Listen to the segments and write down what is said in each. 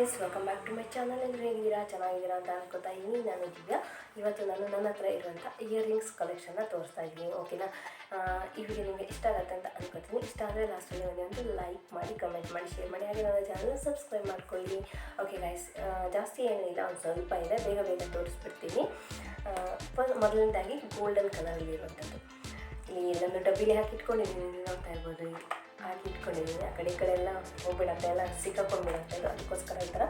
Guys welcome back to my channel ಎಲ್ಲರೂ ಹೇಗಿದ್ದೀರಾ? ಚೆನ್ನಾಗಿದ್ದೀರಾ ಅಂತ ಅನ್ಕೋತಾ ಇದ್ದೀನಿ. ನಾನು ಇದೀಗ ಇವತ್ತು ನಾನು ನನ್ನ ಹತ್ರ ಇರುವಂಥ ಇಯರಿಂಗ್ಸ್ ಕಲೆಕ್ಷನ್ನ ತೋರಿಸ್ತಾ ಇದ್ದೀನಿ. ಓಕೆನಾ ಈ ವಿಡಿಯೋ ನಿಮಗೆ ಇಷ್ಟ ಆಗುತ್ತೆ ಅಂತ ಅನ್ಕೋತೀನಿ. ಇಷ್ಟ ಆದರೆ ಲಾಸ್ಟ್ ವಿಡಿಯೋ ಒಂದು ಲೈಕ್ ಮಾಡಿ ಕಮೆಂಟ್ ಮಾಡಿ ಶೇರ್ ಮಾಡಿ. ಹಾಗೆ ನನ್ನ ಚಾನಲ್ನ ಸಬ್ಸ್ಕ್ರೈಬ್ ಮಾಡ್ಕೊಳ್ಳಿ. ಓಕೆ ಗೈಸ್ ಜಾಸ್ತಿ ಏನಿಲ್ಲ, ಒಂದು ಸ್ವಲ್ಪ ಇದೆ. ಬೇಗ ಬೇಗ ತೋರಿಸ್ಬಿಡ್ತೀನಿ. ಮೊದಲನೇದಾಗಿ ಗೋಲ್ಡನ್ ಕಲರಲ್ಲಿ ಇರುವಂಥದ್ದು ಇಲ್ಲಿ ನನ್ನ ಡಬ್ಬಿಲಿ ಹಾಕಿ ಇಟ್ಕೊಂಡಿದ್ದೀನಿ ನೀವು ನೋಡ್ತಾ ಇರ್ಬೋದು. ಹಾಕಿ ಇಟ್ಕೊಂಡಿದ್ದೀನಿ ಆ ಕಡೆ ಈ ಕಡೆ ಎಲ್ಲ ಹೋಗ್ಬಿಡತ್ತೆ, ಎಲ್ಲ ಸಿಕ್ಕಾಕೊಂಡ್ಬಿಡತ್ತೆ ಅದು. ಅದಕ್ಕೋಸ್ಕರ ಈ ಥರ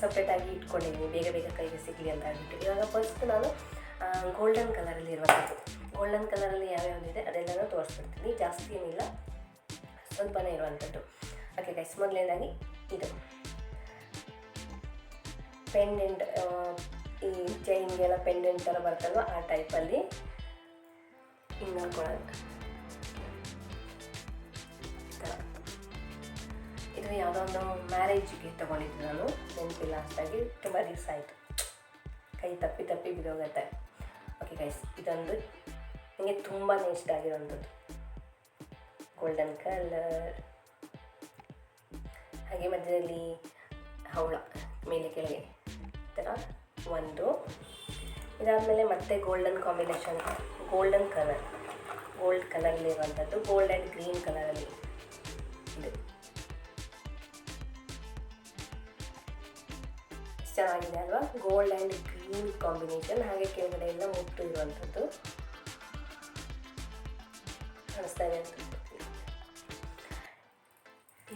ಸಪ್ರೇಟಾಗಿ ಇಟ್ಕೊಂಡಿದ್ದೀನಿ ಬೇಗ ಬೇಗ ಕೈಗೆ ಸಿಗಲಿ ಅಂತ ಹೇಳ್ಬಿಟ್ಟು. ಇವಾಗ ಫಸ್ಟ್ ನಾನು ಗೋಲ್ಡನ್ ಕಲರಲ್ಲಿ ಇರುವಂಥದ್ದು. ಗೋಲ್ಡನ್ ಕಲರಲ್ಲಿ ಯಾವ್ಯಾವುದಿದೆ ಅದೆಲ್ಲನೂ ತೋರಿಸ್ಬಿಡ್ತೀನಿ. ಜಾಸ್ತಿ ಏನಿಲ್ಲ, ಸ್ವಲ್ಪನೇ ಇರುವಂಥದ್ದು. ಓಕೆ ಗೈಸ್ ಮೊದಲನೇದಾಗಿ ಇದು. ಪೆಂಡೆಂಟ್ ಈ ಚೈನ್ಗೆಲ್ಲ ಪೆಂಡೆಂಟ್ ಥರ ಬರ್ತಲ್ವ ಆ ಟೈಪಲ್ಲಿ ಹಿಂಗೆ ಹಾಕೊಳ್ಳೋದು ಮ್ಯಾರೇಜ್ಗೆ ತೊಗೊಂಡಿದ್ದು ನಾನು. ನೆನಪಿಲ್ಲ ಅಷ್ಟಾಗಿ ತುಂಬ ದಿವಸ ಆಯಿತು. ಕೈ ತಪ್ಪಿ ತಪ್ಪಿ ಬಿದ್ದೋಗತ್ತೆ ಓಕೆ ಗೈಸ್ ಇದೊಂದು ನನಗೆ ತುಂಬಾ ಇಷ್ಟ ಆಗಿರೋಂಥದ್ದು. ಗೋಲ್ಡನ್ ಕಲರ್ ಹಾಗೆ ಮಧ್ಯದಲ್ಲಿ ಹವಳ ಮೇಲೆ ಕೆಳಗೆ. ಥರ ಒಂದು. ಇದಾದಮೇಲೆ ಮತ್ತೆ golden combination golden colour gold ಕಲರಲ್ಲಿ ಇರುವಂಥದ್ದು. ಗೋಲ್ಡ್ ಆ್ಯಂಡ್ ಗ್ರೀನ್ ಕಲರಲ್ಲಿ ಇದು. ಚೆನ್ನಾಗಿದೆ ಅಲ್ವಾ? ಗೋಲ್ಡ್ ಆ್ಯಂಡ್ ಗ್ರೀನ್ ಕಾಂಬಿನೇಷನ್ ಹಾಗೆ ಕೆಳಗಡೆ ಎಲ್ಲ ಮುಟ್ಟು ಇರುವಂಥದ್ದು. ಕಾಣಿಸ್ತಾ ಇದೆ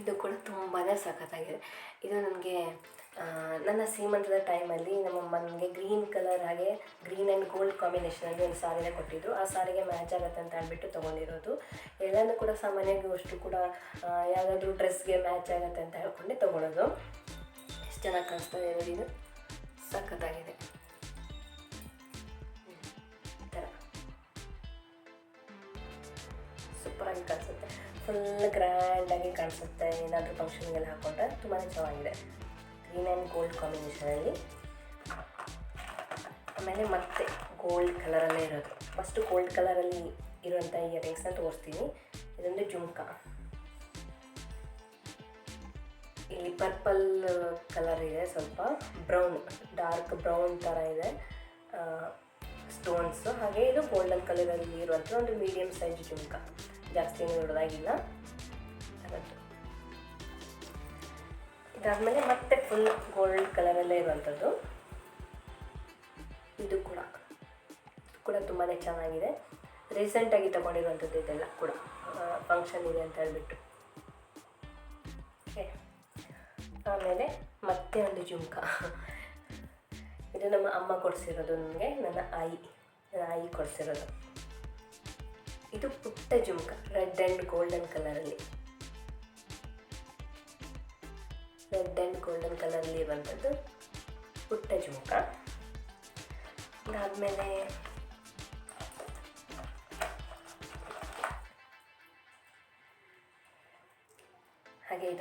ಇದು ಕೂಡ ತುಂಬಾ ಸಖತ್ತಾಗಿದೆ. ಇದು ನನಗೆ ನನ್ನ ಸೀಮಂತದ ಟೈಮಲ್ಲಿ ನಮ್ಮ ನನಗೆ ಗ್ರೀನ್ ಕಲರ್ ಹಾಗೆ ಗ್ರೀನ್ ಆ್ಯಂಡ್ ಗೋಲ್ಡ್ ಕಾಂಬಿನೇಷನಲ್ಲಿ ಒಂದು ಸಾರಿನ ಕೊಟ್ಟಿದ್ರು. ಆ ಸಾರಿಗೆ ಮ್ಯಾಚ್ ಆಗುತ್ತೆ ಅಂತ ಅಂದ್ಬಿಟ್ಟು ತೊಗೊಂಡಿರೋದು. ಎಲ್ಲನೂ ಕೂಡ ಸಾಮಾನ್ಯವಾಗಿ ಅಷ್ಟು ಕೂಡ ಯಾವುದಾದ್ರೂ ಡ್ರೆಸ್ಗೆ ಮ್ಯಾಚ್ ಆಗುತ್ತೆ ಅಂತ ಹೇಳ್ಕೊಂಡೆ ತೊಗೊಳೋದು. ಎಷ್ಟು ಚೆನ್ನಾಗಿ ಕಾಣಿಸ್ತಾ ಇದೆ ಇದು. ಸಖತ್ತಾಗಿದೆ. ಈ ಥರ. ಕಾಣಿಸುತ್ತೆ. ಫುಲ್ ಗ್ರ್ಯಾಂಡಾಗಿ ಕಾಣಿಸುತ್ತೆ. ಏನಾದರೂ ಫಂಕ್ಷನ್ಗೆಲ್ಲ ಹಾಕೊಂಡ್ರೆ ತುಂಬಾ ಚೆನ್ನಾಗಿದೆ. ಗ್ರೀನ್ ಆ್ಯಂಡ್ ಗೋಲ್ಡ್ ಕಾಂಬಿನೇಷನಲ್ಲಿ ಆಮೇಲೆ ಮತ್ತೆ ಗೋಲ್ಡ್ ಕಲರಲ್ಲೇ ಇರೋದು. ಫಸ್ಟು ಗೋಲ್ಡ್ ಕಲರಲ್ಲಿ ಇರುವಂಥ ಇಯರಿಂಗ್ಸ್ನ ತೋರಿಸ್ತೀನಿ. ಇದೊಂದು ಜುಮ್ಕ. ಇಲ್ಲಿ ಪರ್ಪಲ್ ಕಲರ್ ಇದೆ ಸ್ವಲ್ಪ. ಬ್ರೌನ್ ಡಾರ್ಕ್ ಬ್ರೌನ್ ಥರ ಇದೆ. ಸ್ಟೋನ್ಸ್ ಹಾಗೆ ಇದು ಗೋಲ್ಡನ್ ಕಲರಲ್ಲಿ ಇರುವಂಥ ಒಂದು ಮೀಡಿಯಮ್ ಸೈಜ್ ಜುಮ್ಕ ಜಾಸ್ತಿ ದೊಡ್ಡದಾಗಿಲ್ಲ. ಇದಾದಮೇಲೆ ಮತ್ತೆ ಫುಲ್ ಗೋಲ್ಡ್ ಕಲರಲ್ಲೇ ಇರುವಂಥದ್ದು ಇದು ಕೂಡ. ಕೂಡ ತುಂಬಾ ಚೆನ್ನಾಗಿದೆ. ರೀಸೆಂಟಾಗಿ ತೊಗೊಂಡಿರುವಂಥದ್ದು ಇದೆಲ್ಲ ಕೂಡ. ಫಂಕ್ಷನ್ ಇದೆ ಅಂತ ಹೇಳ್ಬಿಟ್ಟು. ಓಕೆ ಆಮೇಲೆ ಮತ್ತೆ ಒಂದು ಜುಮ್ಕ. ಇದು ನಮ್ಮ ಅಮ್ಮ ಕೊಡಿಸಿರೋದು ನನಗೆ, ನನ್ನ ಆಯಿ. ನನ್ನ ಆಯಿ ಕೊಡಿಸಿರೋದು. ಇದು ಪುಟ್ಟ ಜುಮ್ಕ, ರೆಡ್ ಆ್ಯಂಡ್ ಗೋಲ್ಡನ್ ಕಲರಲ್ಲಿ. ರೆಡ್ ಆ್ಯಂಡ್ ಗೋಲ್ಡನ್ ಕಲರಲ್ಲಿ ಇರುವಂಥದ್ದು ಪುಟ್ಟ ಜುಮ್ಕ. ಅದಾದಮೇಲೆ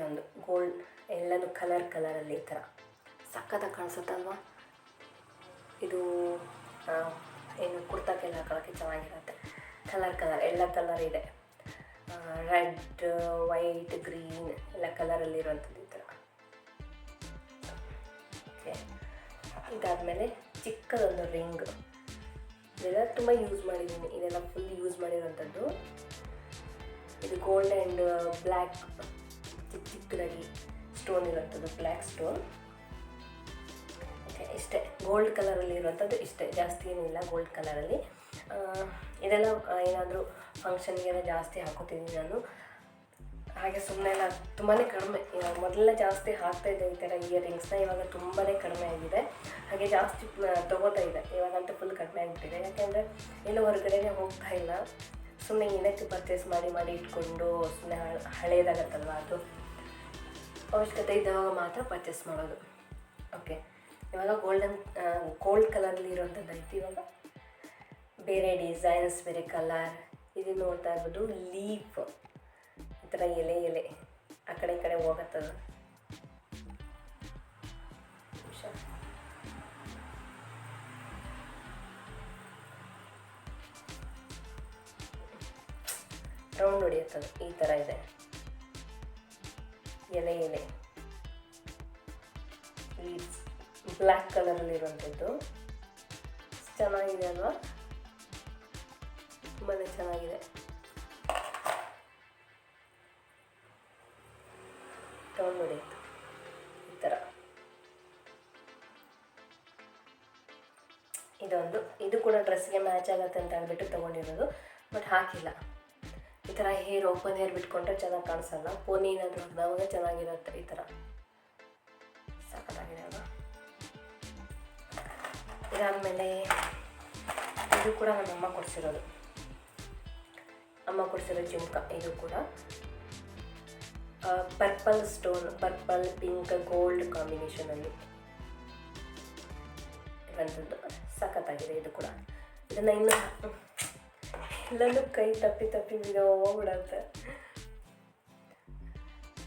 ಹಾಗೆ ಒಂದು ಗೋಲ್ಡ್ ಎಲ್ಲನೂ ಕಲರ್ ಕಲರಲ್ಲಿ ಈ ಥರ ಸಕ್ಕತ್ತಾಗಿ ಕಾಣಿಸುತ್ತಲ್ವಾ? ಇದು ಏನು ಕುರ್ತಾಕ್ಕೆಲ್ಲ ಹಾಕೊಳ್ಳೋಕ್ಕೆ ಚೆನ್ನಾಗಿರುತ್ತೆ. ಕಲರ್ ಕಲರ್ ಎಲ್ಲ ಕಲರ್ ಇದೆ. ರೆಡ್ ವೈಟ್ ಗ್ರೀನ್ ಎಲ್ಲ ಕಲರಲ್ಲಿರುವಂಥದ್ದು ಈ ಥರ ಓಕೆ ಇದಾದಮೇಲೆ ಚಿಕ್ಕದೊಂದು ರಿಂಗ್ ಇದೆಲ್ಲ ತುಂಬ ಯೂಸ್ ಮಾಡಿದ್ದೀನಿ ಇದೆಲ್ಲ ಫುಲ್ ಯೂಸ್ ಮಾಡಿರೋಂಥದ್ದು ಇದು ಗೋಲ್ಡ್ ಆ್ಯಂಡ್ ಬ್ಲ್ಯಾಕ್ ಚಿಕ್ಕದಾಗಿ ಸ್ಟೋನ್ ಇರುವಂಥದ್ದು ಬ್ಲ್ಯಾಕ್ ಸ್ಟೋನ್ ಓಕೆ ಇಷ್ಟೇ. ಗೋಲ್ಡ್ ಕಲರಲ್ಲಿ ಇರುವಂಥದ್ದು ಇಷ್ಟೇ. ಜಾಸ್ತಿ ಏನಿಲ್ಲ ಗೋಲ್ಡ್ ಕಲರಲ್ಲಿ ಇದೆಲ್ಲ ಏನಾದರೂ ಫಂಕ್ಷನ್ಗೆಲ್ಲ ಜಾಸ್ತಿ ಹಾಕೋತೀನಿ ನಾನು. ಹಾಗೆ ಸುಮ್ಮನೆ ಎಲ್ಲ ತುಂಬಾ ಕಡಿಮೆ. ಮೊದಲೆಲ್ಲ ಜಾಸ್ತಿ ಹಾಕ್ತಾ ಇದ್ದೆ ಈ ಥರ ಇಯರಿಂಗ್ಸ್ನ ಇವಾಗ ತುಂಬಾ ಕಡಿಮೆ ಆಗಿದೆ. ಹಾಗೆ ಜಾಸ್ತಿ ತೊಗೋತಾ ಇದೆ ಇವಾಗಂತೂ ಫುಲ್ ಕಡಿಮೆ ಆಗಿಬಿಟ್ಟಿದೆ. ಯಾಕೆಂದರೆ ಎಲ್ಲೂ ಹೊರಗಡೆನೇ ಹೋಗ್ತಾ ಇಲ್ಲ. ಸುಮ್ಮನೆ ಏನಕ್ಕೆ ಪರ್ಚೇಸ್ ಮಾಡಿ ಮಾಡಿ ಇಟ್ಕೊಂಡು ಸುಮ್ಮನೆ ಹಳೇದಾಗತ್ತಲ್ವ ಅದು. ಅವಶ್ಯಕತೆ ಇದ್ದಾಗ ಮಾತ್ರ ಪರ್ಚೇಸ್ ಮಾಡೋದು. ಓಕೆ ಇವಾಗ ಗೋಲ್ಡನ್ ಗೋಲ್ಡ್ ಕಲರಲ್ಲಿ ಇರೋವಂಥದ್ದು ಐತಿ ಇವಾಗ. ಬೇರೆ ಡಿಸೈನ್ಸ್ ಬೇರೆ ಕಲರ್ ಇದು ನೋಡ್ತಾ ಇರ್ಬೋದು ಲೀಫ್ ಈ ಥರ ಎಲೆ ಎಲೆ. ಆ ಕಡೆ, ಈ ಕಡೆ ಹೋಗತ್ತದ. ರೌಂಡ್ ಹೊಡಿಯುತ್ತದೆ ಈ ಥರ ಇದೆ. ಎಲೆ ಎಲೆ. ಲೀವ್ಸ್ ಬ್ಲ್ಯಾಕ್ ಕಲರಲ್ಲಿ ಇರುವಂಥದ್ದು ಚೆನ್ನಾಗಿದೆ ಅಲ್ವಾ? ತುಂಬಾ ಚೆನ್ನಾಗಿದೆ. ತೊಗೊಂಡ್ಬಿಡಿ. ಈ ಥರ. ಇದೊಂದು. ಇದು ಕೂಡ ಡ್ರೆಸ್ಗೆ ಮ್ಯಾಚ್ ಆಗುತ್ತೆ ಅಂತ ಹೇಳ್ಬಿಟ್ಟು ತೊಗೊಂಡಿರೋದು. ಬಟ್ ಹಾಕಿಲ್ಲ. ಈ ಥರ ಹೇರ್ ಓಪನ್ ಹೇರ್ ಬಿಟ್ಕೊಂಡ್ರೆ ಚೆನ್ನಾಗಿ ಕಾಣಿಸಲ್ಲ? ಪೋನಿ ಏನಾದರೂ ಹಾಕಿದವಾಗ ಚೆನ್ನಾಗಿರುತ್ತೆ ಈ ಥರ ಸಖತ್ತಾಗಿದೆ ಅಲ್ವಾ? ಇದಾದಮೇಲೆ ಇದು ಕೂಡ ನಮ್ಮಮ್ಮ ಕೊಡಿಸಿರೋದು. ಅಮ್ಮ ಕೊಡಿಸಿರೋ ಜುಮ್ಕ ಇದು ಕೂಡ. Purple stone purple pink gold ಕಾಂಬಿನೇಷನಲ್ಲಿ ಇರುವಂಥದ್ದು ಸಖತ್ತಾಗಿದೆ ಇದು ಕೂಡ. ಇದನ್ನು ಇನ್ನು ಎಲ್ಲನೂ ಕೈ ತಪ್ಪಿ ತಪ್ಪಿ ಹೋಗ್ಬಿಡತ್ತೆ.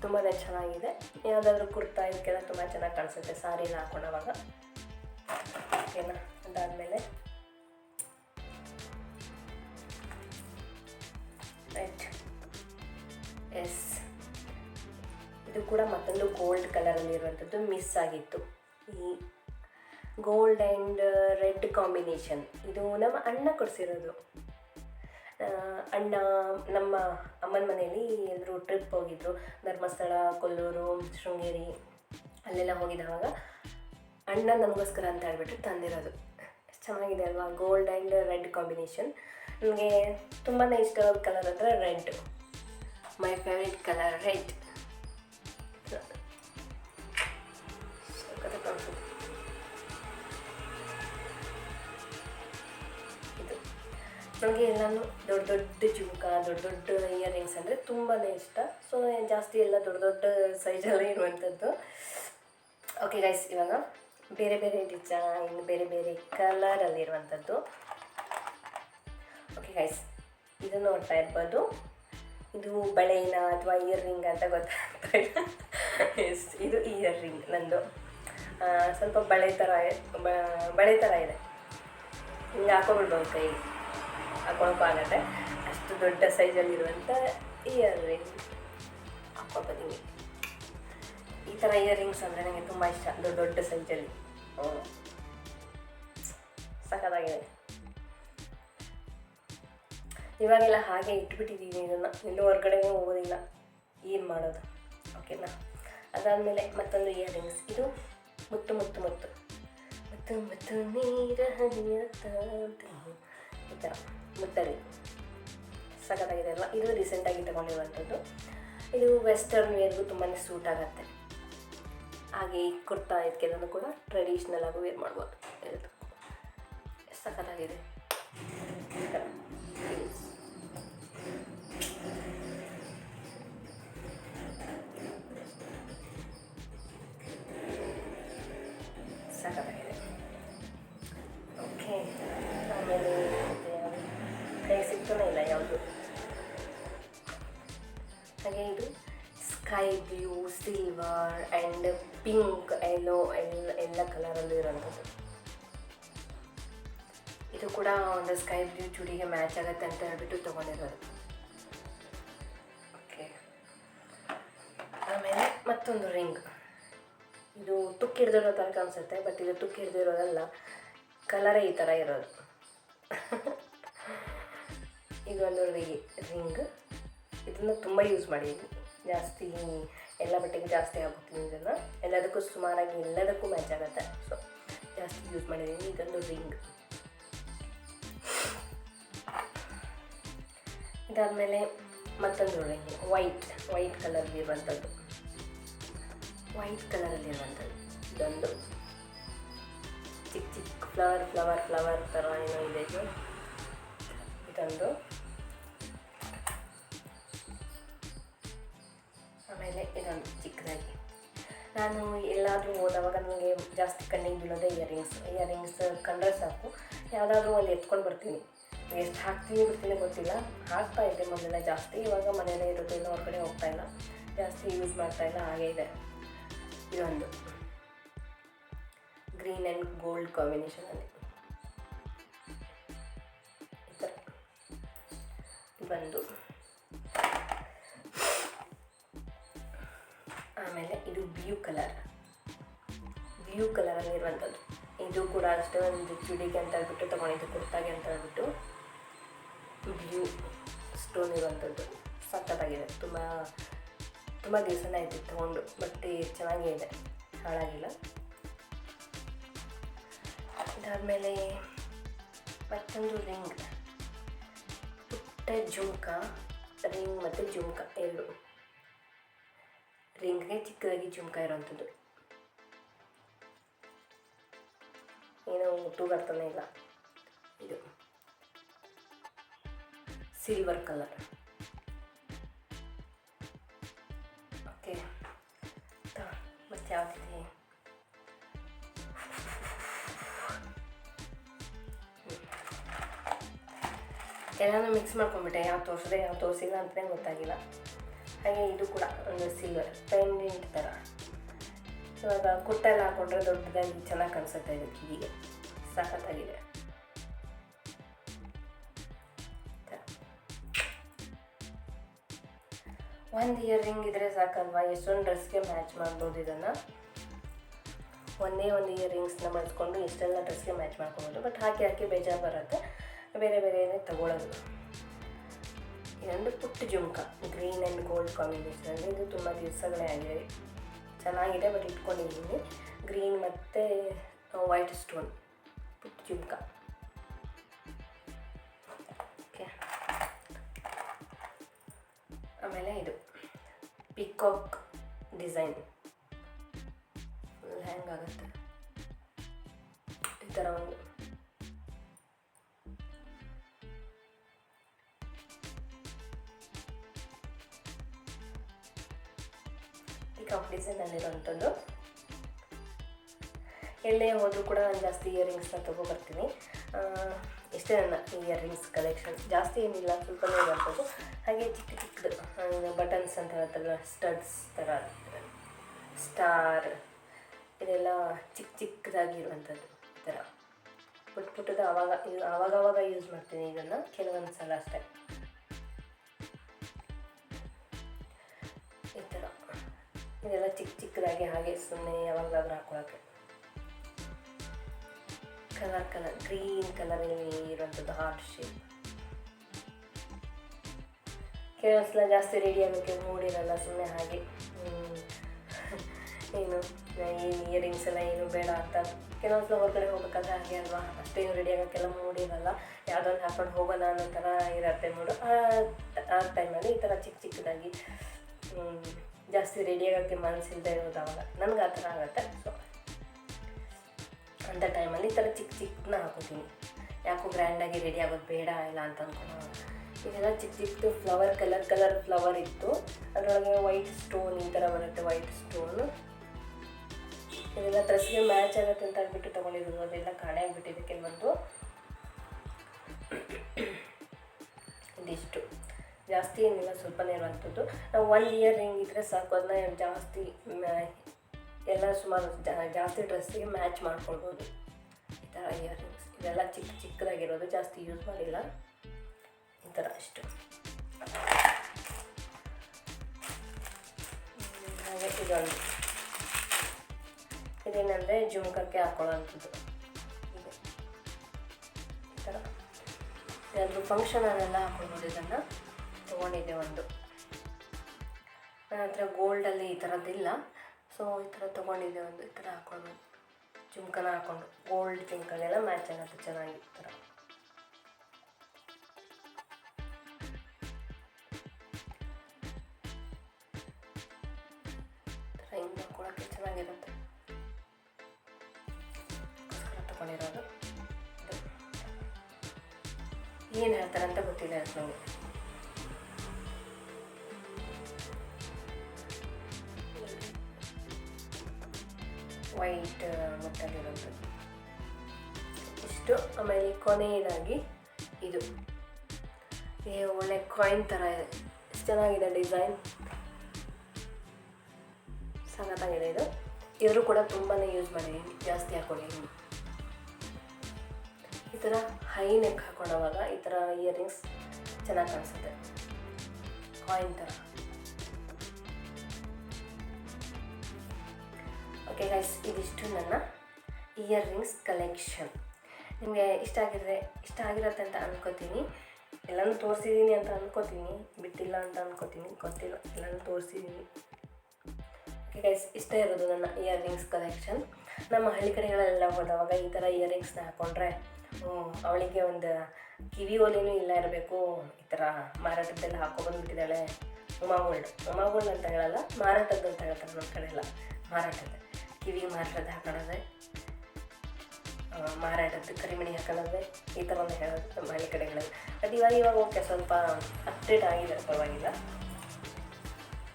ತುಂಬಾ ಚೆನ್ನಾಗಿದೆ. ಯಾವುದಾದ್ರೂ ಕುರ್ತಾ ಇದಕ್ಕೆಲ್ಲ ತುಂಬ ಚೆನ್ನಾಗಿ ಕಾಣಿಸುತ್ತೆ. ಸಾರಿನ ಹಾಕೊಂಡವಾಗ. ಓಕೆನಾ ಅದಾದಮೇಲೆ. ರೈಟ್ ಎಸ್ ಇದು ಕೂಡ ಮತ್ತೊಂದು ಗೋಲ್ಡ್ ಕಲರಲ್ಲಿ ಇರುವಂಥದ್ದು ಮಿಸ್ ಆಗಿತ್ತು. ಈ ಗೋಲ್ಡ್ ಆ್ಯಂಡ್ ರೆಡ್ ಕಾಂಬಿನೇಷನ್ ಇದು ನಮ್ಮ ಅಣ್ಣ ಕೊಡಿಸಿರೋದು. ಅಣ್ಣ, ನಮ್ಮ ಅಮ್ಮನ ಮನೆಯಲ್ಲಿ ಎಲ್ಲರೂ ಟ್ರಿಪ್ ಹೋಗಿದ್ರು. ಧರ್ಮಸ್ಥಳ, ಕೊಲ್ಲೂರು, ಶೃಂಗೇರಿ, ಅಲ್ಲೆಲ್ಲ ಹೋಗಿದ್ದಾವಾಗ ಅಣ್ಣ ನಮಗೋಸ್ಕರ ಅಂತ ಹೇಳ್ಬಿಟ್ಟು ತಂದಿರೋದು. ಚೆನ್ನಾಗಿದೆ ಅಲ್ವಾ? ಗೋಲ್ಡ್ ಆ್ಯಂಡ್ ರೆಡ್ ಕಾಂಬಿನೇಷನ್ ನನಗೆ ತುಂಬಾ ಇಷ್ಟವಾದ ಕಲರ್ ಅಂದರೆ red my favourite colour red ನನಗೆ ಎಲ್ಲನೂ ದೊಡ್ಡ ದೊಡ್ಡ ಜುಮ್ಕ, ದೊಡ್ಡ ದೊಡ್ಡ ರಿಂಗ್ಸ್ ಅಂದರೆ ತುಂಬಾ ಇಷ್ಟ. ಸೊ ಜಾಸ್ತಿ ಎಲ್ಲ ದೊಡ್ಡ ದೊಡ್ಡ ಸೈಜಲ್ಲೇ ಇರುವಂಥದ್ದು ಓಕೆ ಗೈಸ್ ಇವಾಗ ಬೇರೆ ಬೇರೆ ಡಿಸೈನ್ ಬೇರೆ ಬೇರೆ ಕಲರಲ್ಲಿ ಇರುವಂಥದ್ದು ಓಕೆ ಗೈಸ್ ಇದು ನೋಡ್ತಾ ಇರ್ಬೋದು. ಇದು ಬಳೆನ ಅಥವಾ ಇಯರ್ ರಿಂಗ್ ಅಂತ ಗೊತ್ತಾಗ್ತಾ ಇಲ್ಲ. ಎಸ್ ಇದು ಇಯರ್ ರಿಂಗ್ ನಂದು ಸ್ವಲ್ಪ ಬಳೆ ಥರ ಬಳೆ ಥರ ಇದೆ. ಹಿಂಗೆ ಹಾಕೋಬಿಡ್ಬೋದು ಕೈ ಹಾಕೊಳಕ್ಕೂ ಆಗುತ್ತೆ ಅಷ್ಟು ದೊಡ್ಡ ಸೈಜಲ್ಲಿರುವಂಥ ಇಯರ್ ರಿಂಗ್ ಹಾಕೊಳ್ಬೋದು ಹಿಂಗೆ ಈ ಥರ ಇಯರ್ ರಿಂಗ್ಸ್ ಅಂದರೆ ನನಗೆ ತುಂಬ ಇಷ್ಟ. ದೊಡ್ಡ ದೊಡ್ಡ ಸೈಜಲ್ಲಿ. ಸಖತ್ತಾಗಿದೆ. ಇವಾಗೆಲ್ಲ ಹಾಗೆ ಇಟ್ಬಿಟ್ಟಿದ್ದೀವಿ ಇದನ್ನು. ಎಲ್ಲೂ ಹೊರಗಡೆಗೆ ಹೋಗೋದಿಲ್ಲ. ಏನು ಮಾಡೋದು? ಓಕೆನಾ? ಅದಾದಮೇಲೆ ಮತ್ತೊಂದು ಇಯರ್ ರಿಂಗ್ಸ್ ಇದು ಮುತ್ತು ಮುತ್ತು ಮುತ್ತು. ಮುತ್ತು ಮುತ್ತು ನೀರ ಹರಿಯುತ್ತ ತಾಂತೆ. ಈ ಥರ. ಮುತ್ತಲ್ಲಿ ಸಖತ್ತಾಗಿದೆ ಅಲ್ವಾ? ಇದು ರೀಸೆಂಟಾಗಿ ತಗೊಂಡಿರುವಂಥದ್ದು. ಇದು ವೆಸ್ಟರ್ನ್ ವೇರ್ಗೂ ತುಂಬಾ ಸೂಟ್ ಆಗುತ್ತೆ. ಹಾಗೆ ಈ ಕುರ್ತಾ ಇದಕ್ಕೆಲ್ಲೂ ಕೂಡ ಟ್ರೆಡಿಷ್ನಲ್ ಆಗಿ ವೇರ್ ಮಾಡ್ಬೋದು. ಸಖತ್ತಾಗಿದೆ. ಆ್ಯಂಡ್ ಪಿಂಕ್ ಎಲ್ಲೋ ಎಲ್ಲ ಎಲ್ಲ ಕಲರಲ್ಲೂ ಇರೋಂಥದ್ದು ಇದು ಕೂಡ ಒಂದು ಸ್ಕೈ ಬ್ಲೂ ಚೂಡಿಗೆ ಮ್ಯಾಚ್ ಆಗುತ್ತೆ ಅಂತ ಹೇಳ್ಬಿಟ್ಟು ತೊಗೊಂಡಿರೋದು. ಓಕೆ ಆಮೇಲೆ ಮತ್ತೊಂದು ರಿಂಗ್ ಇದು ತುಕ್ಕು ಹಿಡ್ದಿರೋ ಥರ ಕಾಣಿಸುತ್ತೆ ಬಟ್ ಇದು ತುಕ್ಕು ಹಿಡ್ದಿರೋದಲ್ಲ ಕಲರೇ ಈ ಥರ ಇರೋದು. ಇದೊಂದು ರಿಂಗ್ ಇದನ್ನು ತುಂಬ ಯೂಸ್ ಮಾಡಿದ್ದೀನಿ ಜಾಸ್ತಿ ಎಲ್ಲ ಬಟ್ಟೆಗೆ ಜಾಸ್ತಿ ಆಗುತ್ತೆ ಇದನ್ನು. ಎಲ್ಲದಕ್ಕೂ ಸುಮಾರಾಗಿ ಎಲ್ಲದಕ್ಕೂ ಮ್ಯಾಚ್ ಆಗುತ್ತೆ. ಸೊ ಜಾಸ್ತಿ ಯೂಸ್ ಮಾಡಿದ್ದೀನಿ ಇದೊಂದು ರಿಂಗ್ ಇದಾದಮೇಲೆ ಮತ್ತೊಂದು ರಿಂಗ್ ವೈಟ್ ವೈಟ್ ಕಲರ್ ಇರುವಂಥದ್ದು. ವೈಟ್ ಕಲರಲ್ಲಿ ಇರುವಂಥದ್ದು. ಇದೊಂದು ಚಿಕ್ಕ ಚಿಕ್ಕ ಫ್ಲವರ್ ಫ್ಲವರ್ ಫ್ಲವರ್ ಥರ ಏನೋ ಇದೆ ಇದು. ಇದೊಂದು ನಾನು ಎಲ್ಲಾದರೂ ಹೋದವಾಗ ನನಗೆ ಜಾಸ್ತಿ ಕಣ್ಣಿಗೆ ಬೀಳೋದೇ ಇಯರಿಂಗ್ಸ್ ಇಯರಿಂಗ್ಸ್ ಕಂಡ್ರೆ ಸಾಕು. ಯಾವುದಾದ್ರೂ ಒಂದು ಎತ್ಕೊಂಡು ಬರ್ತೀನಿ. ಎಷ್ಟು ಹಾಕ್ತೀನಿ ಬಿಡ್ತೀನಿ ಗೊತ್ತಿಲ್ಲ. ಹಾಕ್ತಾ ಇದ್ದೆ ಮೊದಲೆಲ್ಲ ಜಾಸ್ತಿ. ಇವಾಗ ಮನೆಯಲ್ಲೇ ಇರೋದ್ರಿಂದ ಹೊರಗಡೆ ಹೋಗ್ತಾ ಇಲ್ಲ. ಜಾಸ್ತಿ ಯೂಸ್ ಮಾಡ್ತಾ ಇಲ್ಲ, ಹಾಗೇ ಇದೆ. ಇದೊಂದು. ಗ್ರೀನ್ ಆ್ಯಂಡ್ ಗೋಲ್ಡ್ ಕಾಂಬಿನೇಷನಲ್ಲಿ ಈ ಥರ ಬಂದು. ಆಮೇಲೆ ಇದು ಬ್ಲೂ ಕಲರ್ ಬ್ಲೂ ಕಲರಲ್ಲಿ ಇರುವಂಥದ್ದು ಇದು ಕೂಡ ಅಷ್ಟೇ ಒಂದು ಚುಡಿಗೆ ಅಂತ ಹೇಳ್ಬಿಟ್ಟು ತೊಗೊಂಡಿದ್ದು, ಕುರ್ತಾಗೆ ಅಂತ ಹೇಳ್ಬಿಟ್ಟು ಬ್ಲೂ ಸ್ಟೋನ್ ಇರುವಂಥದ್ದು ಸಖತ್ತಾಗಿದೆ ತುಂಬ ತುಂಬ ದಿವಸನೇ ಆಯ್ತು ತೊಗೊಂಡು, ಮತ್ತೆ ಚೆನ್ನಾಗೇ ಇದೆ. ಹಾಳಾಗಿಲ್ಲ. ಇದಾದಮೇಲೆ ಮತ್ತೊಂದು ರಿಂಗ್ ಪುಟ್ಟ ಜುಮ್ಕ ರಿಂಗ್ ಮತ್ತು ಜುಮ್ಕ ಎರಡು. ರಿಂಗ್ಗೆ ಚಿಕ್ಕದಾಗಿ ಜುಮ್ಕ ಇರೋವಂಥದ್ದು ಏನೋ ತೂಗಾಡ್ತಾನೆ ಇಲ್ಲ. ಇದು. ಸಿಲ್ವರ್ ಕಲರ್ ಓಕೆ ಮತ್ತೆ ಯಾವುದಿದೆ? ಎಲ್ಲನೂ ಮಿಕ್ಸ್ ಮಾಡ್ಕೊಂಡ್ಬಿಟ್ಟೆ. ಯಾವ ತೋರಿಸಿದೆ ಯಾವ ತೋರಿಸಿಲ್ಲ ಅಂತಲೇ ಗೊತ್ತಾಗಿಲ್ಲ. ಹಾಗೆ ಇದು ಕೂಡ ಒಂದು ಸಿಲ್ವರ್ ಪೆಂಡೆಂಟ್ ಥರ ಇವಾಗ ಕುಟ್ಟೆಲ್ಲ ಹಾಕೊಂಡ್ರೆ ದೊಡ್ಡದಾಗಿ ಚೆನ್ನಾಗಿ ಕಾಣಿಸುತ್ತೆ ಇದು ಕಿವಿಗೆ ಸಖತ್ತಾಗಿದೆ. ಒಂದು ಇಯರ್ ರಿಂಗ್ ಇದ್ರೆ ಸಾಕಲ್ವಾ? ಎಷ್ಟೊಂದು ಡ್ರೆಸ್ಗೆ ಮ್ಯಾಚ್ ಮಾಡ್ಬೋದು ಇದನ್ನು? ಒಂದೇ ಒಂದು ಇಯರ್ ರಿಂಗ್ಸ್ನ ಬಳಸ್ಕೊಂಡು ಎಷ್ಟೆಲ್ಲ ಡ್ರೆಸ್ಗೆ ಮ್ಯಾಚ್ ಮಾಡ್ಕೊಬೋದು? ಬಟ್ ಹಾಕಿ ಹಾಕಿ ಬೇಜಾರು ಬರುತ್ತೆ. ಬೇರೆ ಬೇರೆನೇ ತಗೊಳ್ಳೋದು ಇದೊಂದು ಪುಟ್ಟ ಜುಮ್ಕ, ಗ್ರೀನ್ ಆ್ಯಂಡ್ ಗೋಲ್ಡ್ ಕಾಂಬಿನೇಷನಲ್ಲಿ ಇದು ತುಂಬ ದಿವಸಗಳೇ ಆಗಿದೆ. ಚೆನ್ನಾಗಿದೆ, ಬಟ್ ಇಟ್ಕೊಂಡಿದ್ದೀನಿ. ಗ್ರೀನ್ ಮತ್ತು ವೈಟ್ ಸ್ಟೋನ್, ಪುಟ್ಟ ಜುಮ್ಕ. ಓಕೆ. ಆಮೇಲೆ ಇದು ಪಿಕಾಕ್ ಡಿಸೈನ್ ಫುಲ್ ಹ್ಯಾಂಗ್ ಆಗುತ್ತೆ. ಈ ಥರ ಒಂದು ಪಿಕಾಕ್ ಡಿಸೈನಲ್ಲಿರುವಂಥದ್ದು ಎಲ್ಲೇ ಹೋದರೂ ಕೂಡ ನಾನು ಜಾಸ್ತಿ ಇಯರಿಂಗ್ಸ್ನ ತೊಗೊಬರ್ತೀನಿ ಇಷ್ಟೇ ನನ್ನ ಇಯರಿಂಗ್ಸ್ ಕಲೆಕ್ಷನ್ ಜಾಸ್ತಿ ಏನಿಲ್ಲ, ಸ್ವಲ್ಪನೇ ಇರುವಂಥದ್ದು. ಹಾಗೆ ಚಿಕ್ಕ ಚಿಕ್ಕದು ಬಟನ್ಸ್ ಅಂತ ಹೇಳ್ತಾರಲ್ಲ ಸ್ಟಡ್ಸ್ ಥರ ಸ್ಟಾರ್ ಇದೆಲ್ಲ ಚಿಕ್ಕ ಚಿಕ್ಕದಾಗಿರುವಂಥದ್ದು ಈ ಥರ ಪುಟ್ಟ ಪುಟ್ಟದ ಆವಾಗ ಆವಾಗವಾಗ ಯೂಸ್ ಮಾಡ್ತೀನಿ ಇದನ್ನು. ಕೆಲವೊಂದು ಸಲ ಅಷ್ಟೇ. ಇದೆಲ್ಲ ಚಿಕ್ಕ ಚಿಕ್ಕದಾಗಿ ಹಾಗೆ ಸುಮ್ಮನೆ ಯಾವಾಗಲಾದ್ರೂ ಹಾಕೊಳ್ಳೋಕ್ಕೆ ಕಲರ್ ಕಲರ್ ಗ್ರೀನ್ ಕಲರಲ್ಲಿ ಇರುವಂಥದ್ದು ಹಾರ್ಟ್ ಶೇಪ್ ಕೆಲವೊಂದ್ಸಲ ಜಾಸ್ತಿ ರೆಡಿ ಆಗೋಕ್ಕೆ ಮೂಡಿರಲ್ಲ ಸುಮ್ಮನೆ ಹಾಗೆ. ಏನು ಈ ಇಯರಿಂಗ್ಸ್ ಎಲ್ಲ ಏನು ಬೇಡ ಅಂತ. ಕೆಲವೊಂದ್ಸಲ ಹೊರಗಡೆ ಹೋಗ್ಬೇಕಾದ್ರೆ ಹಾಗೆ ಅಲ್ವಾ? ಅಷ್ಟೇನು ರೆಡಿ ಆಗೋಕ್ಕೆಲ್ಲ ಮೂಡಿರಲ್ಲ ಯಾವುದೊಂದು ಹಾಕೊಂಡು ಹೋಗೋಣ ಅನ್ನೋ ಥರ ಇರತ್ತೆ ಮೂಡು ಆ- ಟೈಮಲ್ಲಿ ಈ ಥರ ಚಿಕ್ಕ ಚಿಕ್ಕದಾಗಿ ಜಾಸ್ತಿ ರೆಡಿ ಆಗೋಕ್ಕೆ ಮನಸ್ಸಿಲ್ಲದೆ ಇರೋದು ಅವಾಗ ನನಗೆ ಆ ಥರ ಆಗುತ್ತೆ. ಸೊ ಅಂಥ ಟೈಮಲ್ಲಿ ಈ ಥರ ಚಿಕ್ಕ ಚಿಕ್ಕನ ಹಾಕೋತೀನಿ. ಯಾಕೋ ಗ್ರ್ಯಾಂಡಾಗಿ ರೆಡಿ ಆಗೋದು ಬೇಡ ಇಲ್ಲ ಅಂತ ಅಂದ್ಕೊಂಡು ಇದೆಲ್ಲ ಚಿಕ್ಕ ಚಿಕ್ಕದು ಫ್ಲವರ್ ಕಲರ್ ಕಲರ್ ಫ್ಲವರ್ ಇತ್ತು. ಅದರೊಳಗೆ ವೈಟ್ ಸ್ಟೋನ್ ಈ ಥರ ಬರುತ್ತೆ ವೈಟ್ ಸ್ಟೋನು ಇದೆಲ್ಲ ಡ್ರೆಸ್ಗೆ ಮ್ಯಾಚ್ ಆಗುತ್ತೆ ಅಂತ ಅಂದ್ಬಿಟ್ಟು ತೊಗೊಂಡಿರೋದು, ಅದೆಲ್ಲ ಕಾಣೆ ಆಗಿಬಿಟ್ಟಿದೆ. ಕೆಲವೊಂದು ಜಾಸ್ತಿ ಏನಿಲ್ಲ, ಸ್ವಲ್ಪನೇ ಇರುವಂಥದ್ದು. ನಾವು ಒನ್ ಇಯರ್ ರಿಂಗ್ ಇದ್ದರೆ ಸಾಕು ಅದನ್ನ ಜಾಸ್ತಿ ಎಲ್ಲ ಸುಮಾರು ಜಾಸ್ತಿ ಡ್ರೆಸ್ಸಿಗೆ ಮ್ಯಾಚ್ ಮಾಡ್ಕೊಳ್ಬೋದು. ಈ ಥರ ಇಯರ್ ರಿಂಗ್ಸ್ ಇದೆಲ್ಲ ಚಿಕ್ಕ ಚಿಕ್ಕದಾಗಿರೋದು, ಜಾಸ್ತಿ ಯೂಸ್ ಮಾಡಿಲ್ಲ. ಈ ಥರ ಅಷ್ಟು. ಹಾಗೆ ಇದೊಂದು. ಇದೇನಂದರೆ ಜುಮ್ಕಕ್ಕೆ ಹಾಕೊಳ್ಳೋವಂಥದ್ದು ಈ ಥರ ಏನಾದರೂ ಫಂಕ್ಷನಲ್ಲೆಲ್ಲ ಹಾಕೊಳ್ಬೋದು ಇದನ್ನು. ತೊಗೊಂಡಿದ್ದೆ ಒಂದು. ನನ್ನ ಹತ್ರ ಗೋಲ್ಡಲ್ಲಿ ಈ ಥರದ್ದಿಲ್ಲ ಸೊ ಈ ಥರ ತೊಗೊಂಡಿದ್ದೆ ಒಂದು. ಈ ಥರ ಹಾಕ್ಕೊಂಡು ಜುಮ್ಕನ ಹಾಕ್ಕೊಂಡು ಗೋಲ್ಡ್ ಜುಮ್ಕಗೆಲ್ಲ ಮ್ಯಾಚ್ ಆಗುತ್ತೆ ಚೆನ್ನಾಗಿ ಈ ಹಾಕ್ಕೊಳಕ್ಕೆ ಚೆನ್ನಾಗಿರುತ್ತೆ. ತಗೊಂಡಿರೋದು ಏನು ಹೇಳ್ತಾರೆ ಅಂತ ಗೊತ್ತಿಲ್ಲ ನನಗೆ. ವೈಟ್ ಮುಟ್ಟಲ್ಲಿರುವಂಥದ್ದು ಇಷ್ಟು ಆಮೇಲೆ ಕೊನೆಯದಾಗಿ ಇದು. ಏ, ಒಳ್ಳೆ ಕಾಯಿನ್ ಥರ ಇದೆ ಚೆನ್ನಾಗಿದೆ ಡಿಸೈನ್ ಸಖತ್ತಾಗಿದೆ ಇದು. ಇದ್ರೂ ಕೂಡ ತುಂಬಾ ಯೂಸ್ ಮಾಡಿ. ಜಾಸ್ತಿ ಹಾಕೊಂಡಿದ್ದೀನಿ ಈ ಥರ ಹೈ ನೆಕ್ ಹಾಕೊಂಡವಾಗ ಈ ಥರ ಇಯರಿಂಗ್ಸ್ ಚೆನ್ನಾಗಿ ಕಾಣಿಸುತ್ತೆ. ಕಾಯಿನ್ ಥರ ಓಕೆ ಗೈಸ್ ಇದಿಷ್ಟು ನನ್ನ ಇಯರ್ ರಿಂಗ್ಸ್ ಕಲೆಕ್ಷನ್ ನಿಮಗೆ ಇಷ್ಟ ಆಗಿದ್ರೆ, ಇಷ್ಟ ಆಗಿರತ್ತೆ ಅಂತ ಅನ್ಕೋತೀನಿ. ಎಲ್ಲನೂ ತೋರಿಸಿದ್ದೀನಿ ಅಂತ ಅನ್ಕೋತೀನಿ. ಬಿಟ್ಟಿಲ್ಲ ಅಂತ ಅಂದ್ಕೋತೀನಿ ಗೊತ್ತಿಲ್ಲ ಎಲ್ಲನೂ ತೋರಿಸಿದ್ದೀನಿ ಓಕೆ ಗೈಸ್ ಇಷ್ಟ ಇರೋದು ನನ್ನ ಇಯರ್ ರಿಂಗ್ಸ್ ಕಲೆಕ್ಷನ್ ನಮ್ಮ ಹಳ್ಳಿ ಕಡೆಗಳೆಲ್ಲ ಹೋದವಾಗ ಈ ಥರ ಇಯರ್ ರಿಂಗ್ಸ್ನ ಹಾಕ್ಕೊಂಡ್ರೆ ಅವಳಿಗೆ ಒಂದು ಕಿವಿ ಓಲೆನೂ ಇಲ್ಲ ಇರಬೇಕು. ಈ ಥರ ಮಾರಾಟದ್ದೆಲ್ಲ ಹಾಕೊಬಂದ್ಬಿಟ್ಟಿದ್ದಾಳೆ ಉಮಾ ಗೋಲ್ಡ್ ಉಮಾ ಗೋಲ್ಡ್ ಅಂತ ಹೇಳಲ್ಲ, ಮಾರಾಟದ್ದು ಅಂತ ಹೇಳ್ತಾರೆ ನಮ್ಮ ಕಡೆ ಎಲ್ಲ ಮಾರಾಟದ್ದು. ಕಿವಿ ಮಾರಾಟದ್ದು ಹಾಕೊಳ್ಳೋದೆ ಮಾರಾಟದ್ದು ಕರಿಮಣಿ ಹಾಕೊಳ್ಳೋದೆ ಈ ಥರ ಒಂದು ಹೇಳೋದು ನಮ್ಮ ಹಳ್ಳಿ ಕಡೆಗಳಲ್ಲಿ. ಬಟ್ ಇವಾಗ ಇವಾಗ ಓಕೆ, ಸ್ವಲ್ಪ ಅಪ್ಡೇಟ್ ಆಗಿದೆ, ಪರವಾಗಿಲ್ಲ.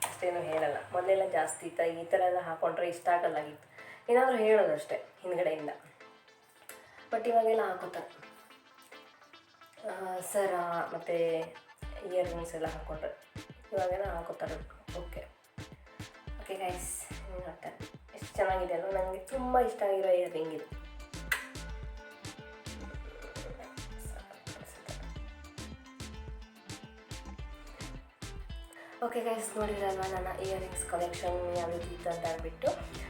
ಅಷ್ಟೇನು ಹೇಳಲ್ಲ. ಮೊದಲೆಲ್ಲ ಜಾಸ್ತಿ ಇತ್ತ. ಈ ಥರ ಎಲ್ಲ ಹಾಕೊಂಡ್ರೆ ಇಷ್ಟ ಆಗಲ್ಲಾಗಿತ್ತು ಏನಾದರೂ ಹೇಳೋದು ಅಷ್ಟೇ, ಹಿಂದ್ಗಡೆಯಿಂದ. ಬಟ್ ಇವಾಗೆಲ್ಲ ಹಾಕೋತಾರೆ. ಸರ, ಮತ್ತು ಇಯರ್ ರಿಂಗ್ಸ್ ಎಲ್ಲ ಹಾಕೊಂಡ್ರೆ. ಇವಾಗೆಲ್ಲ ಹಾಕೋತಾರೆ. ಓಕೆ. ಓಕೆ ಗೈಸ್ ಎಷ್ಟು ಚೆನ್ನಾಗಿದೆ ಅಲ್ವ ನನಗೆ ತುಂಬ ಇಷ್ಟ ಆಗಿರೋ ಇಯರ್ ರಿಂಗ್ ಇದು. ಓಕೆ ಗೈಸ್ ನೋಡಿದ್ರಲ್ವಾ ನನ್ನ ಇಯರ್ ರಿಂಗ್ಸ್ ಕಲೆಕ್ಷನ್ ಯಾವ ಇತ್ತು ಅಂತ ಹೇಳ್ಬಿಟ್ಟು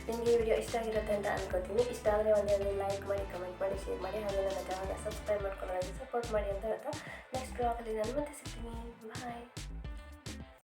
ನಿಮಗೆ ಈ ವಿಡಿಯೋ ಇಷ್ಟ ಆಗಿರುತ್ತೆ ಅಂತ ಅನ್ಕೋತೀನಿ. ಇಷ್ಟ ಆದರೆ ಒಂದೇ ಲೈಕ್ ಮಾಡಿ ಕಮೆಂಟ್ ಮಾಡಿ ಶೇರ್ ಮಾಡಿ, ಹಾಗೆ ನನ್ನ ಚಾನಲ್ನ ಸಬ್ಸ್ಕ್ರೈಬ್ ಮಾಡ್ಕೊಂಡು ನನಗೆ ಸಪೋರ್ಟ್ ಮಾಡಿ ಅಂತ ಹೇಳ್ತಾ ನೆಕ್ಸ್ಟ್ ಬ್ಲಾಗಲ್ಲಿ ನಾನು ಮತ್ತೆ ಸಿಗ್ತೀನಿ. ಬಾಯ್